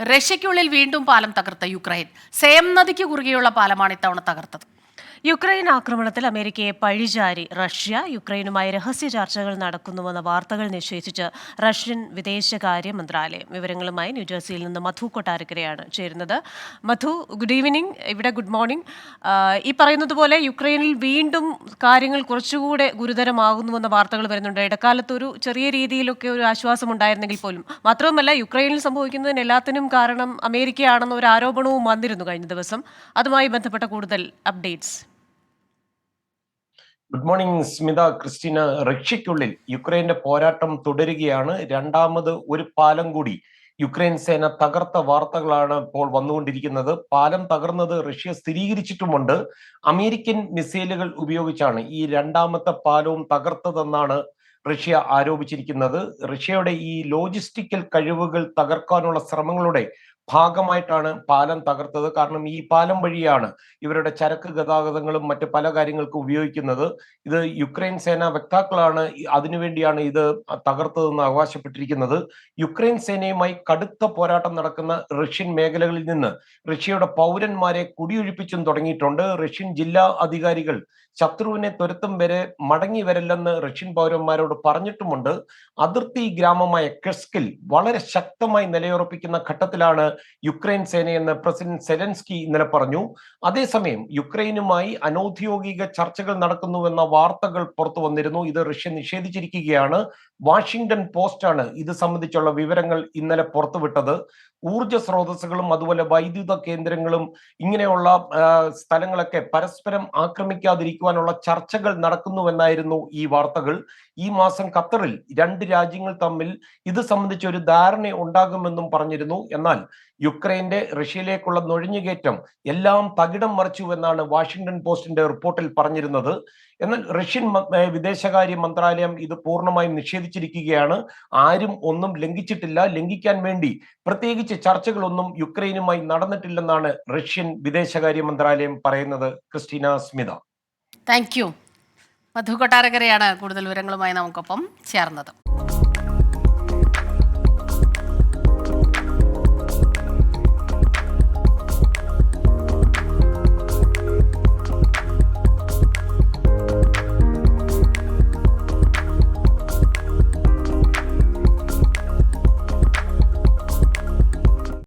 റഷ്യയ്ക്കുള്ളിൽ വീണ്ടും പാലം തകർത്ത യുക്രൈൻ. സേം നദിക്ക് കുറുകെയുള്ള പാലമാണ് ഇത്തവണ തകർത്തത്. യുക്രൈൻ ആക്രമണത്തിൽ അമേരിക്കയെ പഴിചാരി റഷ്യ. യുക്രൈനുമായി രഹസ്യ ചർച്ചകൾ നടക്കുന്നുവെന്ന വാർത്തകൾ നിഷേധിച്ച് റഷ്യൻ വിദേശകാര്യ മന്ത്രാലയം. വിവരങ്ങളുമായി ന്യൂജേഴ്സിയിൽ നിന്ന് മധു കൊട്ടാരക്കരയാണ് ചേരുന്നത്. മധു ഗുഡ് ഈവനിങ് ഇവിടെ ഗുഡ് മോർണിംഗ് ഈ പറയുന്നത് പോലെ യുക്രൈനിൽ വീണ്ടും കാര്യങ്ങൾ കുറച്ചുകൂടെ ഗുരുതരമാകുന്നുവെന്ന വാർത്തകൾ വരുന്നുണ്ട്. ഇടക്കാലത്ത് ഒരു ചെറിയ രീതിയിലൊക്കെ ഒരു ആശ്വാസം ഉണ്ടായിരുന്നെങ്കിൽ പോലും. മാത്രവുമല്ല യുക്രൈനിൽ സംഭവിക്കുന്നതിന് എല്ലാത്തിനും കാരണം അമേരിക്കയാണെന്ന ഒരു ആരോപണവും വന്നിരുന്നു കഴിഞ്ഞ ദിവസം. അതുമായി ബന്ധപ്പെട്ട കൂടുതൽ updates. Good morning Smitha Christina റഷ്യയ്ക്കുള്ളിൽ യുക്രൈന്റെ പോരാട്ടം തുടരുകയാണ്. രണ്ടാമത് ഒരു പാലം കൂടി. യുക്രൈൻ സേന തകർത്ത വാർത്തകളാണ് ഇപ്പോൾ വന്നുകൊണ്ടിരിക്കുന്നത്. പാലം തകർന്നത് റഷ്യ സ്ഥിരീകരിച്ചിട്ടുമുണ്ട്. അമേരിക്കൻ മിസൈലുകൾ ഉപയോഗിച്ചാണ് ഈ രണ്ടാമത്തെ പാലവും തകർത്തതെന്നാണ് റഷ്യ ആരോപിച്ചിരിക്കുന്നത്. റഷ്യയുടെ ഈ ലോജിസ്റ്റിക്കൽ കഴിവുകൾ തകർക്കാനുള്ള ശ്രമങ്ങളുടെ ഭാഗമായിട്ടാണ് പാലം തകർത്തത്. കാരണം ഈ പാലം വഴിയാണ് ഇവരുടെ ചരക്ക് ഗതാഗതങ്ങളും മറ്റ് പല കാര്യങ്ങൾക്കും ഉപയോഗിക്കുന്നത്. ഇത് യുക്രൈൻ സേന വക്താക്കളാണ് അതിനുവേണ്ടിയാണ് ഇത് തകർത്തതെന്ന് അവകാശപ്പെട്ടിരിക്കുന്നത്. യുക്രൈൻ സേനയുമായി കടുത്ത പോരാട്ടം നടക്കുന്ന റഷ്യൻ മേഖലകളിൽ നിന്ന് റഷ്യയുടെ പൗരന്മാരെ കുടിയൊഴിപ്പിച്ചും തുടങ്ങിയിട്ടുണ്ട്. റഷ്യൻ ജില്ലാ അധികാരികൾ ശത്രുവിനെ തുരത്തും വരെ മടങ്ങി വരല്ലെന്ന് റഷ്യൻ പൗരന്മാരോട് പറഞ്ഞിട്ടുമുണ്ട്. അതിർത്തി ഗ്രാമമായ കെസ്കിൽ വളരെ ശക്തമായി നിലയുറപ്പിക്കുന്ന ഘട്ടത്തിലാണ് യുക്രൈൻ സേനയെന്ന് പ്രസിഡന്റ് സെലൻസ്കി ഇന്നലെ പറഞ്ഞു അതേസമയം യുക്രൈനുമായി അനൌദ്യോഗിക ചർച്ചകൾ നടക്കുന്നുവെന്ന വാർത്തകൾ പുറത്തു വന്നിരുന്നു. ഇത് റഷ്യ നിഷേധിച്ചിരിക്കുകയാണ്. വാഷിംഗ്ടൺ പോസ്റ്റാണ് ഇത് സംബന്ധിച്ചുള്ള വിവരങ്ങൾ ഇന്നലെ പുറത്തുവിട്ടത്. ഊർജ സ്രോതസ്സുകളും അതുപോലെ വൈദ്യുത കേന്ദ്രങ്ങളും ഇങ്ങനെയുള്ള സ്ഥലങ്ങളൊക്കെ പരസ്പരം ആക്രമിക്കാതിരിക്കുവാനുള്ള ചർച്ചകൾ നടക്കുന്നുവെന്നായിരുന്നു ഈ വാർത്തകൾ. ഈ മാസം ഖത്തറിൽ രണ്ട് രാജ്യങ്ങൾ തമ്മിൽ ഇത് സംബന്ധിച്ച ഒരു ധാരണ ഉണ്ടാകുമെന്നും പറഞ്ഞിരുന്നു. എന്നാൽ യുക്രൈന്റെ റഷ്യയിലേക്കുള്ള നുഴഞ്ഞുകയറ്റം എല്ലാം തകിടം മറിച്ചു എന്നാണ് വാഷിംഗ്ടൺ പോസ്റ്റിന്റെ റിപ്പോർട്ടിൽ പറഞ്ഞിരുന്നത്. എന്നാൽ റഷ്യൻ വിദേശകാര്യ മന്ത്രാലയം ഇത് പൂർണമായും നിഷേധിച്ചിരിക്കുകയാണ്. ആരും ഒന്നും ലംഘിച്ചിട്ടില്ല. ലംഘിക്കാൻ വേണ്ടി പ്രത്യേകിച്ച് ചർച്ചകളൊന്നും യുക്രൈനുമായി നടന്നിട്ടില്ലെന്നാണ് റഷ്യൻ വിദേശകാര്യ മന്ത്രാലയം പറയുന്നത് Christina Smitha. Thank you. Madhu കൊട്ടാരക്കരയാണ് കൂടുതൽ വിവരങ്ങളുമായി നമുക്കൊപ്പം ചേർന്നത്.